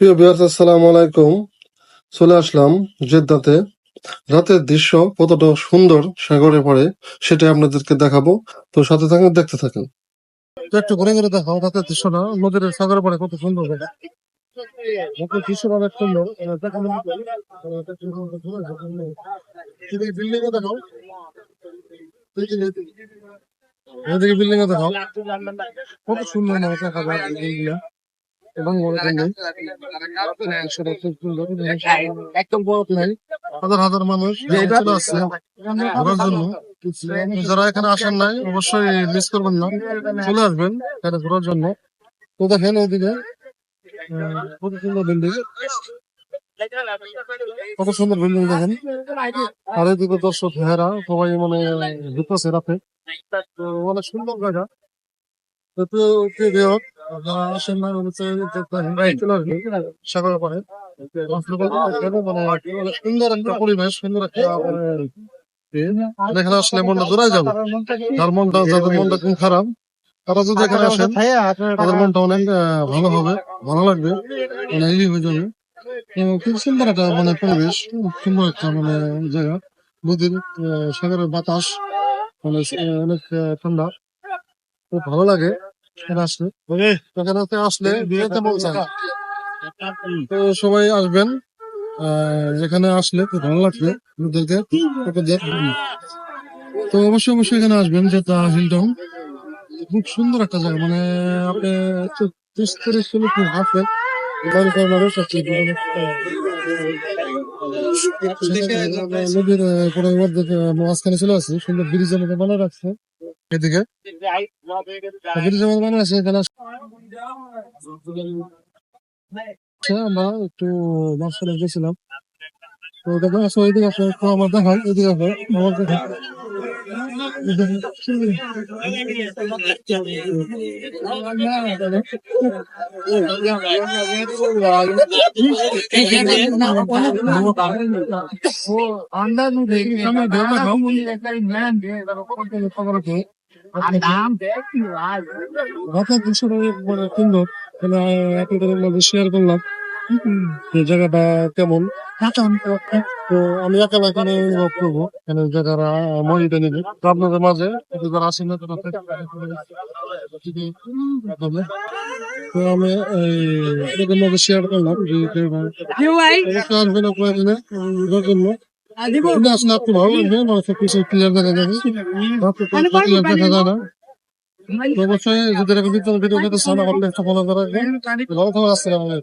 প্রিয় বিহার আসসালামু আলাইকুম। চলে আসলাম জেদ্দাতে। রাতের দৃশ্য কতটা সুন্দর সাগরে পড়ে সেটা আপনাদেরকে দেখাবো। তো সাথে থাকেন, দেখতে থাকেন। একটু ঘুরে ঘুরে দেখাও, রাতের দৃশ্যটা। নদীর সাগরে পড়ে কত সুন্দর বিল্ডিং দেখাও। বিল্ডিং দেখাও। কত সুন্দর না দেখা যায় এইগুলা এবং মনে একদম বড় নাই হাজার হাজার মানুষ আসছে। ঘোরার জন্য যারা এখানে আসেন নাই অবশ্যই মিস করবেন না। চলে আসবেন এখানে ঘোরার জন্য। তো দেখেন ওদিকে আহ, কত সুন্দর বিল্ডিং কত সুন্দর বিল্ডিং দেখেন। আর এদিকে দর্শক হেরা সবাই মানে ঢুকতেছে রাতে। তো অনেক সুন্দর জায়গা। সুন্দর একটা পরিবেশ সুন্দর একটা আসলে যাদের মনটা খুব খারাপ তারা যদি এখানে আসেন তাদের মনটা অনেক ভালো হবে ভালো লাগবে মানে হয়ে যাবে খুব সুন্দর একটা মানে পরিবেশ সুন্দর একটা মানে জায়গা নদীর সাগরের বাতাস মানে অনেক ঠান্ডা খুব ভালো লাগে তো সবাই আসবেন। এখানে আসলে খুব ভালো লাগবে আপনাদেরকে তো অবশ্যই অবশ্যই এখানে আসবেন, যেটা হিলটন খুব সুন্দর একটা জায়গা মানে আপনি ত্রিশ তিরিশ কিলো খুব হাঁটবেন নদীর মাঝখানে চলে আসছে সুন্দর ব্রিজের মধ্যে বানিয়ে রাখছে। এদিকে? বানিয়ে আছে এখানে আমরা একটু গেছিলাম। তো দেখো আসো এদিকে আসো একটু আমার দেখাই এদিকে আসো আমার মানে সুন্দর মানে আপনাদের মধ্যে শেয়ার করলাম। জায়গাটা কেমন? তো আমি একা এখানে অনুভব করব। এখানে জায়গাটা মহিলা নেবে তো আপনাদের মাঝে যারা আসেন না তারা তো আমি এই মাঝে শেয়ার করলাম। যে জন্য। এখানে আসলে আপনি ভালো লাগবে মানে সব কিছু ক্লিয়ার দেখা যাবে ক্লিয়ার দেখা যায় না তো অবশ্যই যদি এরকম ভিডিও ভিডিও পেতে চান আমাদের একটা ফলো করে রাখবেন ভালো খবর আসছে আমাদের